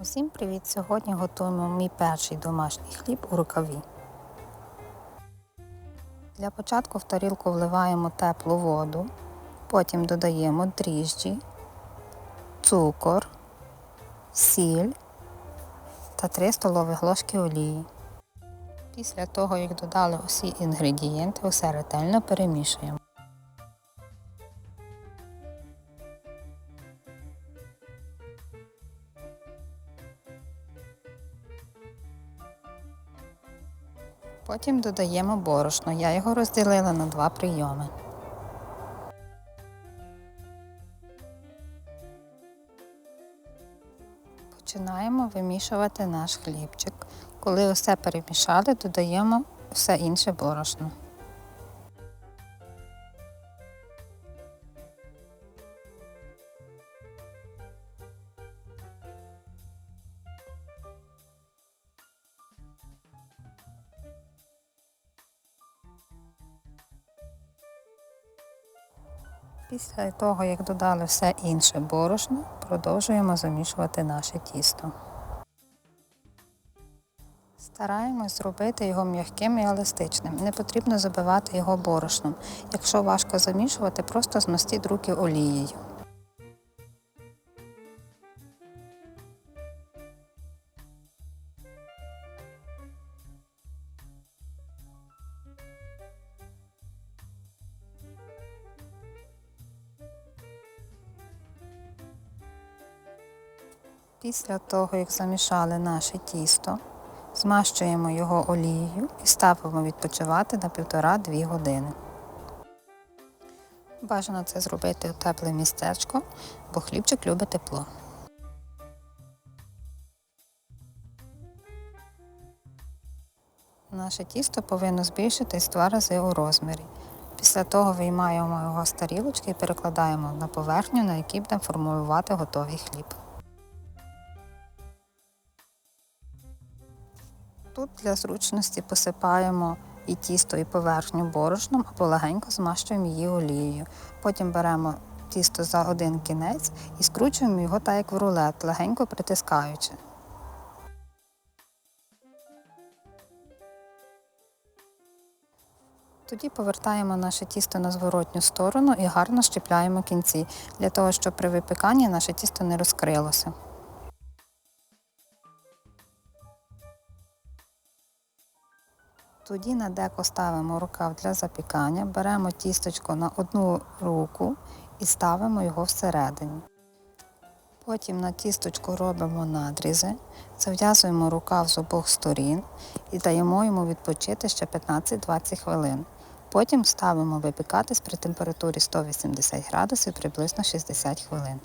Усім привіт! Сьогодні готуємо мій перший домашній хліб у рукаві. Для початку в тарілку вливаємо теплу воду, потім додаємо дріжджі, цукор, сіль та 3 столові ложки олії. Після того, як додали усі інгредієнти, усе ретельно перемішуємо. Потім додаємо борошно. Я його розділила на два прийоми. Починаємо вимішувати наш хлібчик. Коли усе перемішали, додаємо все інше борошно. Після того, як додали все інше борошно, продовжуємо замішувати наше тісто. Стараємось зробити його м'яким і еластичним. Не потрібно забивати його борошном. Якщо важко замішувати, просто змастіть руки олією. Після того, як замішали наше тісто, змащуємо його олією і ставимо відпочивати на 1,5-2 години. Бажано це зробити у тепле містечко, бо хлібчик любить тепло. Наше тісто повинно збільшитись два рази у розмірі. Після того виймаємо його з тарілочки і перекладаємо на поверхню, на якій будемо формувати готовий хліб. Тут для зручності посипаємо і тісто, і поверхню борошном або легенько змащуємо її олією. Потім беремо тісто за один кінець і скручуємо його так, як в рулет, легенько притискаючи. Тоді повертаємо наше тісто на зворотню сторону і гарно щепляємо кінці, для того, щоб при випіканні наше тісто не розкрилося. Тоді на деко ставимо рукав для запікання, беремо тісточко на одну руку і ставимо його всередині. Потім на тісточку робимо надрізи, зав'язуємо рукав з обох сторін і даємо йому відпочити ще 15-20 хвилин. Потім ставимо випікатись при температурі 180 градусів приблизно 60 хвилин.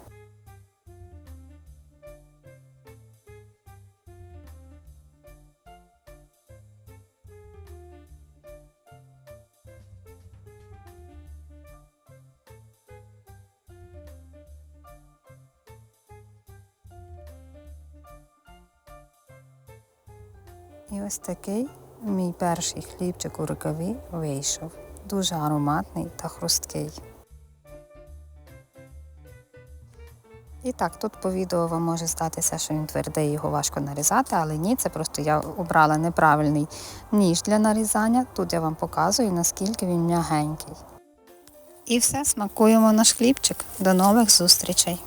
І ось такий мій перший хлібчик у рукаві вийшов. Дуже ароматний та хрусткий. І так, тут по відео вам може здатися, що він твердий, його важко нарізати, але ні, це просто я обрала неправильний ніж для нарізання. Тут я вам показую, наскільки він м'ягенький. І все, смакуємо наш хлібчик. До нових зустрічей!